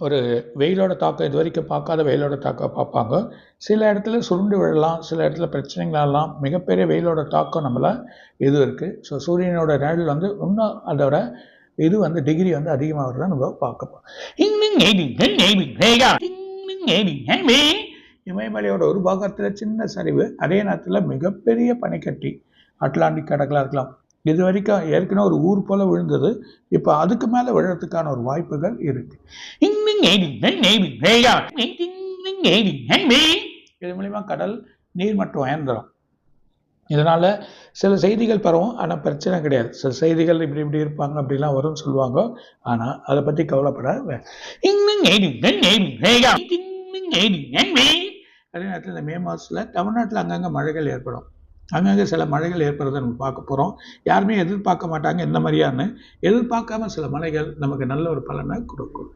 ஒரு வெயிலோட தாக்கம் இது வரைக்கும் பார்க்காத வெயிலோட தாக்கம் பார்ப்பாங்க. சில இடத்துல சுருண்டு விழலாம் சில இடத்துல பிரச்சனைகளாலாம் மிகப்பெரிய வெயிலோட தாக்கம் நம்மள இது இருக்குது ஸோ சூரியனோட நிழல் வந்து இன்னும் அதோட இது வந்து டிகிரி வந்து அதிகமாகிறத நம்ம பார்க்க போகிறோம் இமயமலையோட ஒரு பாகத்தில் சின்ன சரிவு அதே நேரத்தில் மிகப்பெரிய பனிக்கட்டி. அட்லாண்டிக் கடலாக இருக்கலாம். இது வரைக்கும் ஏற்கனவே ஒரு ஊர் போல் விழுந்தது. இப்போ அதுக்கு மேலே விழுறதுக்கான ஒரு வாய்ப்புகள் இருக்கு. இது மூலிமா கடல் நீர் மட்டும் உயர்ந்துடும் இதனால் சில செய்திகள் பரவும் ஆனால் பிரச்சனை கிடையாது. சில செய்திகள் இப்படி இப்படி இருப்பாங்க அப்படிலாம் வரும்னு சொல்லுவாங்க. ஆனால் அதை பற்றி கவலைப்பட அதே நேரத்தில் இந்த மே மாதத்தில் தமிழ்நாட்டில் அங்கங்கே மழைகள் ஏற்படும். அங்கங்கே சில மழைகள் ஏற்படுறதை நம்ம பார்க்க போகிறோம் யாருமே எதிர்பார்க்க மாட்டாங்க இந்த மாதிரியான்னு. எதிர்பார்க்காம சில மழைகள் நமக்கு நல்ல ஒரு பலனை கொடுக்கும்.